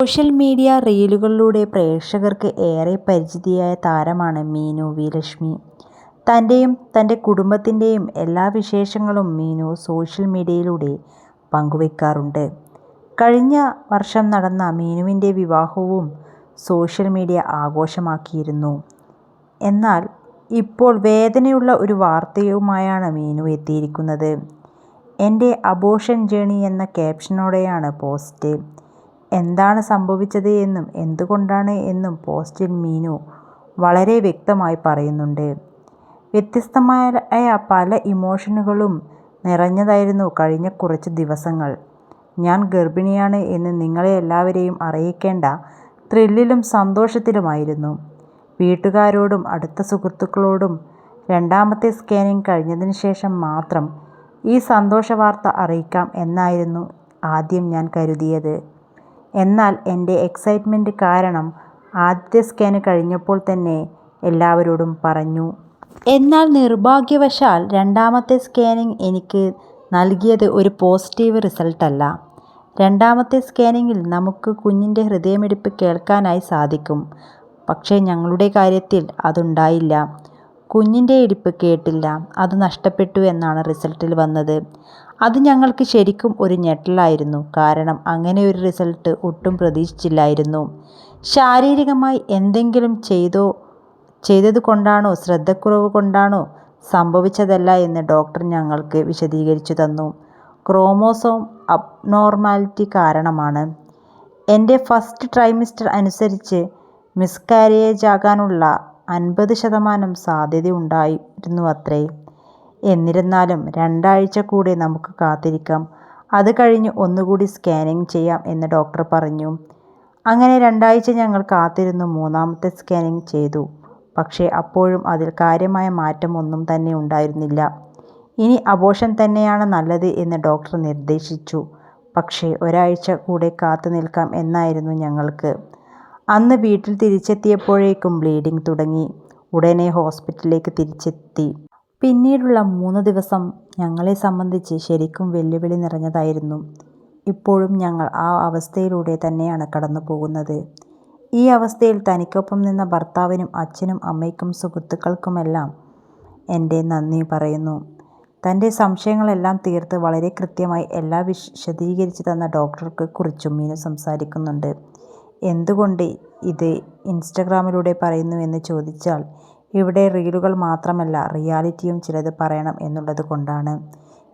Social media റീലുകളിലൂടെ പ്രേക്ഷകർക്ക് ഏറെ പരിചിതയായ താരമാണ് മീനു വി ലക്ഷ്മി. തന്റെയും തന്റെ കുടുംബത്തിന്റെയും എല്ലാ വിശേഷങ്ങളും മീനു സോഷ്യൽ മീഡിയയിലൂടെ പങ്കുവെക്കാറുണ്ട്. കഴിഞ്ഞ വർഷം നടന്ന മീനുവിന്റെ വിവാഹവും സോഷ്യൽ മീഡിയ ആഘോഷമാക്കിയിരുന്നു. എന്നാൽ ഇപ്പോൾ വേദനയുള്ള ഒരു വാർത്തയുമായാണ് മീനു എത്തിയിരിക്കുന്നത്. എന്റെ അബോഷൻ ജേണി എന്ന ക്യാപ്ഷനോടെയാണ് പോസ്റ്റ്. എന്താണ് സംഭവിച്ചത് എന്നും എന്തുകൊണ്ടാണ് എന്നും പോസ്റ്റിൽ മീനു വളരെ വ്യക്തമായി പറയുന്നുണ്ട്. വ്യത്യസ്തമായ പല ഇമോഷനുകളും നിറഞ്ഞതായിരുന്നു കഴിഞ്ഞ കുറച്ച് ദിവസങ്ങൾ. ഞാൻ ഗർഭിണിയാണ് എന്ന് നിങ്ങളെ എല്ലാവരെയും അറിയിക്കേണ്ട ത്രില്ലിലും സന്തോഷത്തിലുമായിരുന്നു. വീട്ടുകാരോടും അടുത്ത സുഹൃത്തുക്കളോടും രണ്ടാമത്തെ സ്കാനിങ് കഴിഞ്ഞതിന് ശേഷം മാത്രം ഈ സന്തോഷ വാർത്ത അറിയിക്കാം എന്നായിരുന്നു ആദ്യം ഞാൻ കരുതിയത്. എന്നാൽ എന്റെ എക്സൈറ്റ്മെന്റ് കാരണം ആദ്യ സ്കാൻ കഴിഞ്ഞപ്പോൾ തന്നെ എല്ലാവരോടും പറഞ്ഞു. എന്നാൽ നിർഭാഗ്യവശാൽ രണ്ടാമത്തെ സ്കാനിങ് എനിക്ക് നൽകിയത് ഒരു പോസിറ്റീവ് റിസൾട്ടല്ല. രണ്ടാമത്തെ സ്കാനിങ്ങിൽ നമുക്ക് കുഞ്ഞിന്റെ ഹൃദയമിടിപ്പ് കേൾക്കാനായി സാധിക്കും. പക്ഷേ ഞങ്ങളുടെ കാര്യത്തിൽ അതുണ്ടായില്ല. കുഞ്ഞിന്റെ ഇടിപ്പ് കേട്ടില്ല. അത് നഷ്ടപ്പെട്ടു എന്നാണ് റിസൾട്ടിൽ വന്നത്. അത് ഞങ്ങൾക്ക് ശരിക്കും ഒരു ഞെട്ടലായിരുന്നു. കാരണം അങ്ങനെ ഒരു റിസൾട്ട് ഒട്ടും പ്രതീക്ഷിച്ചില്ലായിരുന്നു. ശാരീരികമായി എന്തെങ്കിലും ചെയ്തോ ചെയ്തത് കൊണ്ടാണോ ശ്രദ്ധക്കുറവ് കൊണ്ടാണോ സംഭവിച്ചതല്ല എന്ന് ഡോക്ടർ ഞങ്ങൾക്ക് വിശദീകരിച്ചു തന്നു. ക്രോമോസോം അബ്നോർമാലിറ്റി കാരണമാണ്. എന്റെ ഫസ്റ്റ് ട്രൈമിസ്റ്റർ അനുസരിച്ച് മിസ്കാരേജാകാനുള്ള അൻപത് ശതമാനം സാധ്യതയുണ്ടായിരുന്നുവത്രേ. എന്നിരുന്നാലും രണ്ടാഴ്ച കൂടെ നമുക്ക് കാത്തിരിക്കാം. അത് കഴിഞ്ഞ് ഒന്നുകൂടി സ്കാനിങ് ചെയ്യാം എന്ന് ഡോക്ടർ പറഞ്ഞു. അങ്ങനെ രണ്ടാഴ്ച ഞങ്ങൾ കാത്തിരുന്നു മൂന്നാമത്തെ സ്കാനിങ് ചെയ്തു. പക്ഷേ അപ്പോഴും അതിൽ കാര്യമായ മാറ്റമൊന്നും തന്നെ ഉണ്ടായിരുന്നില്ല. ഇനി അബോർഷൻ തന്നെയാണ് നല്ലത് എന്ന് ഡോക്ടർ നിർദ്ദേശിച്ചു. പക്ഷേ ഒരാഴ്ച കൂടെ കാത്ത് നിൽക്കാം എന്നായിരുന്നു ഞങ്ങൾക്ക്. അന്ന് വീട്ടിൽ തിരിച്ചെത്തിയപ്പോഴേക്കും ബ്ലീഡിംഗ് തുടങ്ങി. ഉടനെ ഹോസ്പിറ്റലിലേക്ക് തിരിച്ചെത്തി. പിന്നീടുള്ള മൂന്ന് ദിവസം ഞങ്ങളെ സംബന്ധിച്ച് ശരിക്കും വെല്ലുവിളി നിറഞ്ഞതായിരുന്നു. ഇപ്പോഴും ഞങ്ങൾ ആ അവസ്ഥയിലൂടെ തന്നെയാണ് കടന്നു പോകുന്നത് ഈ അവസ്ഥയിൽ തനിക്കൊപ്പം നിന്ന ഭർത്താവിനും അച്ഛനും അമ്മയ്ക്കും സുഹൃത്തുക്കൾക്കുമെല്ലാം എന്റെ നന്ദി പറയുന്നു. തന്റെ സംശയങ്ങളെല്ലാം തീർത്ത് വളരെ കൃത്യമായി എല്ലാ വിശദീകരിച്ച് തന്ന ഡോക്ടർക്ക് കുറിച്ചും മീനു സംസാരിക്കുന്നുണ്ട്. എന്തുകൊണ്ട് ഇത് ഇൻസ്റ്റഗ്രാമിലൂടെ പറയുന്നു എന്ന് ചോദിച്ചാൽ ഇവിടെ റീലുകൾ മാത്രമല്ല റിയാലിറ്റിയും ചിലത് പറയണം എന്നുള്ളത് കൊണ്ടാണ്.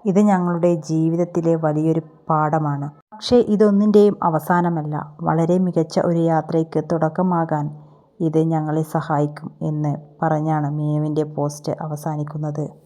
ഇത് ഞങ്ങളുടെ ജീവിതത്തിലെ വലിയൊരു പാഠമാണ്. പക്ഷേ ഇതൊന്നിന്റെയും അവസാനമല്ല. വളരെ മികച്ച ഒരു യാത്രയ്ക്ക് തുടക്കമാകാൻ ഇത് ഞങ്ങളെ സഹായിക്കും എന്ന് പറഞ്ഞാണ് മീനുവിന്റെ പോസ്റ്റ് അവസാനിക്കുന്നത്.